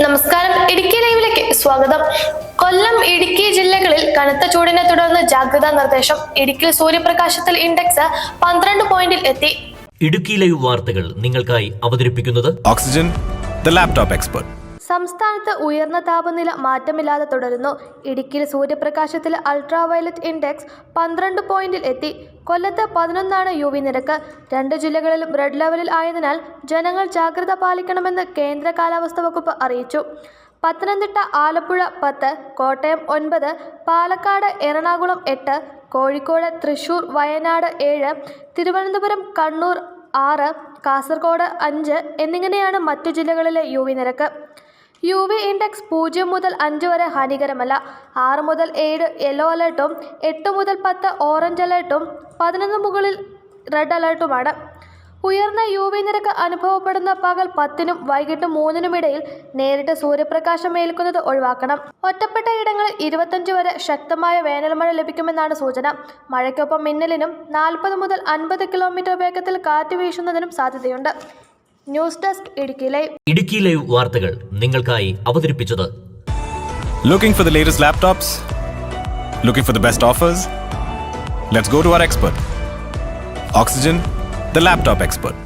നമസ്കാരം ഇടുക്കി ലൈവിലേക്ക് സ്വാഗതം. കൊല്ലം ഇടുക്കി ജില്ലകളിൽ കനത്ത ചൂടിനെ തുടർന്ന് ജാഗ്രതാ നിർദ്ദേശം. ഇടുക്കി സൂര്യപ്രകാശത്തിൽ ഇൻഡെക്സ് പന്ത്രണ്ട് പോയിന്റിൽ എത്തി. ഇടുക്കി ലൈവ് വാർത്തകൾ നിങ്ങൾക്കായി അവതരിപ്പിക്കുന്നത് ഓക്സിജൻ ദ ലാപ്ടോപ്പ് expert. സംസ്ഥാനത്ത് ഉയർന്ന താപനില മാറ്റമില്ലാതെ തുടരുന്നു. ഇടുക്കിയിൽ സൂര്യപ്രകാശത്തിൽ അൾട്രാവയലറ്റ് ഇൻഡെക്സ് പന്ത്രണ്ട് പോയിന്റിൽ എത്തി. കൊല്ലത്ത് പതിനൊന്നാണ് യു വി നിരക്ക്. രണ്ട് ജില്ലകളിലും റെഡ് ലെവലിൽ ആയതിനാൽ ജനങ്ങൾ ജാഗ്രത പാലിക്കണമെന്ന് കേന്ദ്ര കാലാവസ്ഥാ വകുപ്പ് അറിയിച്ചു. പത്തനംതിട്ട ആലപ്പുഴ പത്ത് കോട്ടയം ഒൻപത് പാലക്കാട് എറണാകുളം എട്ട് കോഴിക്കോട് തൃശൂർ വയനാട് ഏഴ് തിരുവനന്തപുരം കണ്ണൂർ ആറ് കാസർഗോഡ് അഞ്ച് എന്നിങ്ങനെയാണ് മറ്റു ജില്ലകളിലെ യു നിരക്ക്. യു വി ഇൻഡെക്സ് പൂജ്യം മുതൽ അഞ്ച് വരെ ഹാനികരമല്ല. ആറ് മുതൽ ഏഴ് യെല്ലോ അലേർട്ടും എട്ട് മുതൽ പത്ത് ഓറഞ്ച് അലേർട്ടും പതിനൊന്ന് മുകളിൽ റെഡ് അലേർട്ടുമാണ്. ഉയർന്ന യു വി നിരക്ക് അനുഭവപ്പെടുന്ന പകൽ പത്തിനും വൈകിട്ട് മൂന്നിനും ഇടയിൽ നേരിട്ട് സൂര്യപ്രകാശം ഏൽക്കുന്നത് ഒഴിവാക്കണം. ഒറ്റപ്പെട്ട ഇടങ്ങളിൽ ഇരുപത്തഞ്ച് വരെ ശക്തമായ വേനൽമഴ ലഭിക്കുമെന്നാണ് സൂചന. മഴയ്ക്കൊപ്പം മിന്നലിനും നാൽപ്പത് മുതൽ അൻപത് കിലോമീറ്റർ വേഗത്തിൽ കാറ്റ് വീശുന്നതിനും സാധ്യതയുണ്ട്. News desk Idukki live Idukki live വാർത്തകൾ നിങ്ങൾക്കായി അവതരിപ്പിച്ചത് Looking for the latest laptops? Looking for the best offers? Let's go to our expert. Oxygen, the laptop expert.